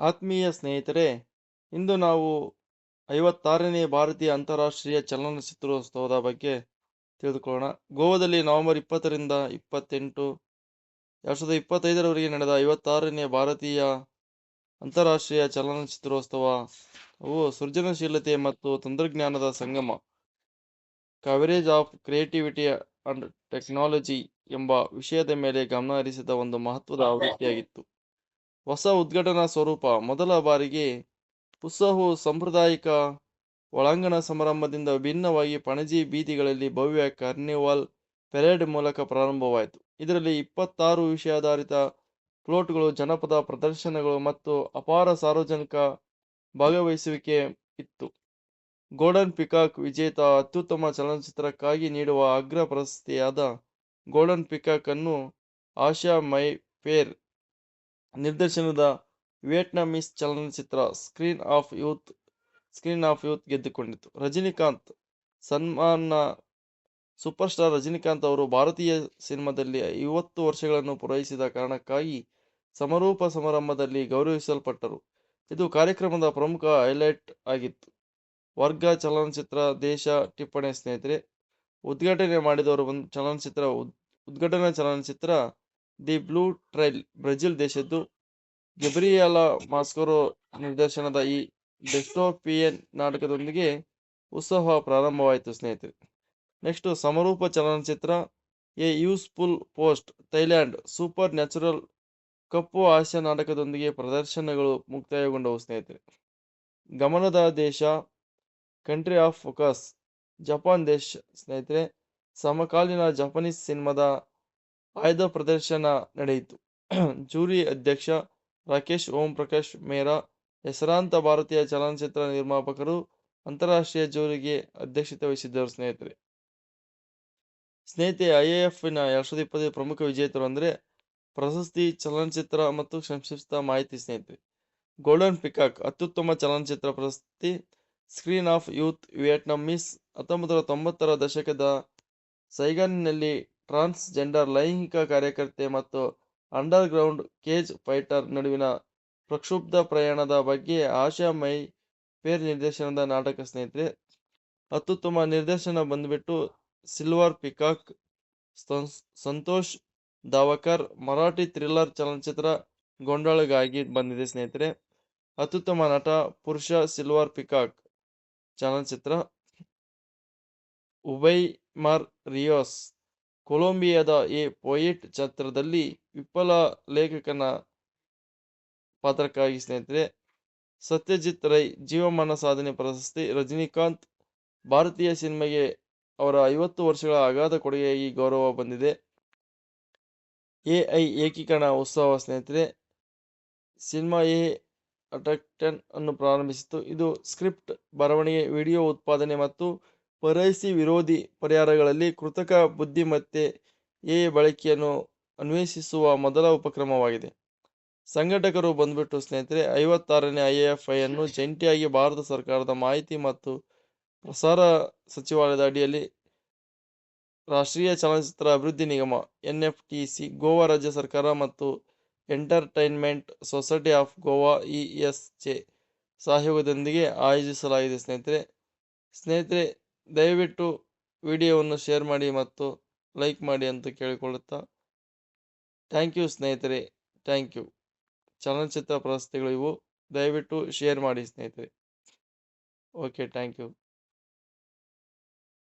ಆತ್ಮೀಯ ಸ್ನೇಹಿತರೆ, ಇಂದು ನಾವು ಐವತ್ತಾರನೇ ಭಾರತೀಯ ಅಂತಾರಾಷ್ಟ್ರೀಯ ಚಲನಚಿತ್ರೋತ್ಸವದ ಬಗ್ಗೆ ತಿಳಿದುಕೊಳ್ಳೋಣ. ಗೋವಾದಲ್ಲಿ ನವೆಂಬರ್ ಇಪ್ಪತ್ತರಿಂದ ಇಪ್ಪತ್ತೆಂಟು, ಎರಡು ಸಾವಿರದ ಇಪ್ಪತ್ತೈದರವರೆಗೆ ನಡೆದ ಐವತ್ತಾರನೇ ಭಾರತೀಯ ಅಂತಾರಾಷ್ಟ್ರೀಯ ಚಲನಚಿತ್ರೋತ್ಸವವು ಸೃಜನಶೀಲತೆ ಮತ್ತು ತಂತ್ರಜ್ಞಾನದ ಸಂಗಮ. Coverage of creativity and technology ಎಂಬ ವಿಷಯದ ಮೇಲೆ ಗಮನ ಹರಿಸಿದ ಒಂದು ಮಹತ್ವದ ಆವೃತ್ತಿಯಾಗಿತ್ತು. ಹೊಸ ಉದ್ಘಾಟನಾ ಸ್ವರೂಪ. ಮೊದಲ ಬಾರಿಗೆ ಉತ್ಸವವು ಸಾಂಪ್ರದಾಯಿಕ ಒಳಾಂಗಣ ಸಮಾರಂಭದಿಂದ ಭಿನ್ನವಾಗಿ ಪಣಜಿ ಬೀದಿಗಳಲ್ಲಿ ಭವ್ಯ ಕಾರ್ನಿವಾಲ್ ಪೆರೇಡ್ ಮೂಲಕ ಪ್ರಾರಂಭವಾಯಿತು. ಇದರಲ್ಲಿ ಇಪ್ಪತ್ತಾರು ವಿಷಯಾಧಾರಿತ ಫ್ಲೋಟ್ಗಳು ಜನಪದ ಪ್ರದರ್ಶನಗಳು ಮತ್ತು ಅಪಾರ ಸಾರ್ವಜನಿಕ ಭಾಗವಹಿಸುವಿಕೆ ಇತ್ತು. ಗೋಲ್ಡನ್ ಪಿಕಾಕ್ ವಿಜೇತ ಅತ್ಯುತ್ತಮ ಚಲನಚಿತ್ರಕ್ಕಾಗಿ ನೀಡುವ ಅಗ್ರ ಪ್ರಶಸ್ತಿಯಾದ ಗೋಲ್ಡನ್ ಪಿಕಾಕ್ ಅನ್ನು ಆಶಾ ಮೈ ಫೇರ್ ನಿರ್ದೇಶನದ ವಿಯೆಟ್ನಾಮೀಸ್ ಚಲನಚಿತ್ರ screen of youth, screen of youth ಗೆದ್ದುಕೊಂಡಿತು. Rajinikanth ಸನ್ಮಾನ ಸೂಪರ್ ಸ್ಟಾರ್ ರಜನಿಕಾಂತ್ ಅವರು ಭಾರತೀಯ ಸಿನಿಮಾದಲ್ಲಿ ಐವತ್ತು ವರ್ಷಗಳನ್ನು ಪೂರೈಸಿದ ಕಾರಣಕ್ಕಾಗಿ ಸಮಾರೋಪ ಸಮಾರಂಭದಲ್ಲಿ ಗೌರವಿಸಲ್ಪಟ್ಟರು. ಇದು ಕಾರ್ಯಕ್ರಮದ ಪ್ರಮುಖ ಹೈಲೈಟ್ ಆಗಿತ್ತು. ವರ್ಗ ಚಲನಚಿತ್ರ, ದೇಶ ಟಿಪ್ಪಣಿ ಸ್ನೇಹಿತರೆ, ಉದ್ಘಾಟನೆ ಮಾಡಿದವರು ಒಂದು ಚಲನಚಿತ್ರ ಉದ್ಘಾಟನಾ ಚಲನಚಿತ್ರ ದಿ ಬ್ಲೂ ಟ್ರೈಲ್ ಬ್ರೆಜಿಲ್ ದೇಶದ್ದು ಗೆಬ್ರಿಯಾಲ ಮಾಸ್ಕರೋ ನಿರ್ದೇಶನದ ಈ ಡೆಸ್ಟೋಪಿಯನ್ ನಾಟಕದೊಂದಿಗೆ ಉತ್ಸವ ಪ್ರಾರಂಭವಾಯಿತು, ಸ್ನೇಹಿತರೆ. ನೆಕ್ಸ್ಟ್ ಸಮರೂಪ ಚಲನಚಿತ್ರ, a useful post, Thailand supernatural ಕಪ್ಪು ಹಾಸ್ಯ ನಾಟಕದೊಂದಿಗೆ ಪ್ರದರ್ಶನಗಳು ಮುಕ್ತಾಯಗೊಂಡವು, ಸ್ನೇಹಿತರೆ. ಗಮನದ ದೇಶ, ಕಂಟ್ರಿ ಆಫ್ ಫೋಕಸ್, ಜಪಾನ್ ದೇಶ, ಸ್ನೇಹಿತರೆ. ಸಮಕಾಲೀನ ಜಪಾನೀಸ್ ಸಿನಿಮಾದ ಆಯ್ದ ಪ್ರದರ್ಶನ ನಡೆಯಿತು. ಜೂರಿ ಅಧ್ಯಕ್ಷ ರಾಕೇಶ್, ಓಂ ಪ್ರಕಾಶ್ ಮೇರಾ, ಹೆಸರಾಂತ ಭಾರತೀಯ ಚಲನಚಿತ್ರ ನಿರ್ಮಾಪಕರು ಅಂತಾರಾಷ್ಟ್ರೀಯ ಜೂರಿಗೆ ಅಧ್ಯಕ್ಷತೆ ವಹಿಸಿದ್ದರು ಸ್ನೇಹಿತರೆ. ಸ್ನೇಹಿತೆ ಐ ಎಫ್ನ ಎರಡ್ ಸಾವಿರದ ಇಪ್ಪತ್ತೈದು ಪ್ರಮುಖ ವಿಜೇತರು ಅಂದರೆ ಪ್ರಶಸ್ತಿ, ಚಲನಚಿತ್ರ ಮತ್ತು ಸಂಕ್ಷಿಪ್ತ ಮಾಹಿತಿ ಸ್ನೇಹಿತರೆ. ಗೋಲ್ಡನ್ ಪಿಕಾಕ್, ಅತ್ಯುತ್ತಮ ಚಲನಚಿತ್ರ ಪ್ರಶಸ್ತಿ, screen of youth Vietnam miss ಹತ್ತೊಂಬತ್ತು ನೂರ ತೊಂಬತ್ತರ ದಶಕದ ಸೈಗಾನಿನಲ್ಲಿ ಟ್ರಾನ್ಸ್ ಜೆಂಡರ್ ಲೈಂಗಿಕ ಕಾರ್ಯಕರ್ತೆ ಮತ್ತು ಅಂಡರ್ ಗ್ರೌಂಡ್ ಕೇಜ್ ಫೈಟರ್ ನಡುವಿನ ಪ್ರಕ್ಷುಬ್ಧ ಪ್ರಯಾಣದ ಬಗ್ಗೆ ಆಶಾ ಮೈ ಫೇರ್ ನಿರ್ದೇಶನದ ನಾಟಕ ಸ್ನೇಹಿತರೆ, ಅತ್ಯುತ್ತಮ ನಿರ್ದೇಶನ ಬಂದ್ಬಿಟ್ಟು silver peacock Santosh Davkhar, Marathi thriller ಚಲನಚಿತ್ರ ಗೊಂಡಾಳಗಾಗಿ ಬಂದಿದೆ ಸ್ನೇಹಿತರೆ. ಅತ್ಯುತ್ತಮ ನಟ ಪುರುಷ ಸಿಲ್ವರ್ ಪಿಕಾಕ್ ಚಲನಚಿತ್ರ ಉಬೈ ಮಾರ್ ರಿಯೋಸ್. ಕೊಲಂಬಿಯಾದ ಎ ಪೊಯಿಟ್ ಚಿತ್ರದಲ್ಲಿ ವಿಫಲ ಲೇಖಕನ ಪಾತ್ರಕ್ಕಾಗಿ ಸ್ನೇಹಿತರೆ, ಸತ್ಯಜಿತ್ ರೈ ಜೀವಮಾನ ಸಾಧನೆ ಪ್ರಶಸ್ತಿ, ರಜನಿಕಾಂತ್ ಭಾರತೀಯ ಸಿನಿಮಾಗೆ ಅವರ ಐವತ್ತು ವರ್ಷಗಳ ಅಗಾಧ ಕೊಡುಗೆಯಾಗಿ ಗೌರವ ಬಂದಿದೆ. ಎ ಐ ಏಕೀಕರಣ ಉತ್ಸವ ಸ್ನೇಹಿತರೆ, ಸಿನಿಮಾ ಎ ಅಟ್ರಾಕ್ಟನ್ ಅನ್ನು ಪ್ರಾರಂಭಿಸಿತು ಇದು ಸ್ಕ್ರಿಪ್ಟ್, ಬರವಣಿಗೆ, ವಿಡಿಯೋ ಉತ್ಪಾದನೆ ಮತ್ತು ಪರೈಸಿ ವಿರೋಧಿ ಪರಿಹಾರಗಳಲ್ಲಿ ಕೃತಕ ಬುದ್ಧಿಮತ್ತೆ ಎ ಬಳಕೆಯನ್ನು ಅನ್ವೇಷಿಸುವ ಮೊದಲ ಉಪಕ್ರಮವಾಗಿದೆ. ಸಂಘಟಕರು ಬಂದ್ಬಿಟ್ಟು ಸ್ನೇಹಿತರೆ, ಐವತ್ತಾರನೇ ಐ ಎಫ್ ಐ ಅನ್ನು ಜಂಟಿಯಾಗಿ ಭಾರತ ಸರ್ಕಾರದ ಮಾಹಿತಿ ಮತ್ತು ಪ್ರಸಾರ ಸಚಿವಾಲಯದ ಅಡಿಯಲ್ಲಿ ರಾಷ್ಟ್ರೀಯ ಚಲನಚಿತ್ರ ಅಭಿವೃದ್ಧಿ ನಿಗಮ, N F T C, Goa ರಾಜ್ಯ ಸರ್ಕಾರ ಮತ್ತು entertainment society of Goa E S J ಸಹಯೋಗದೊಂದಿಗೆ ಆಯೋಜಿಸಲಾಗಿದೆ ಸ್ನೇಹಿತರೆ. ಸ್ನೇಹಿತರೆ ದಯವಿಟ್ಟು ವಿಡಿಯೋವನ್ನು ಶೇರ್ ಮಾಡಿ ಮತ್ತು ಲೈಕ್ ಮಾಡಿ ಅಂತ ಕೇಳಿಕೊಳ್ಳುತ್ತಾ ಥ್ಯಾಂಕ್ ಯು ಸ್ನೇಹಿತರೆ, ಥ್ಯಾಂಕ್ ಯು. ಚಲನಚಿತ್ರ ಪ್ರಶಸ್ತಿಗಳು ಇವು. ದಯವಿಟ್ಟು ಶೇರ್ ಮಾಡಿ ಸ್ನೇಹಿತರೆ. Okay, thank you.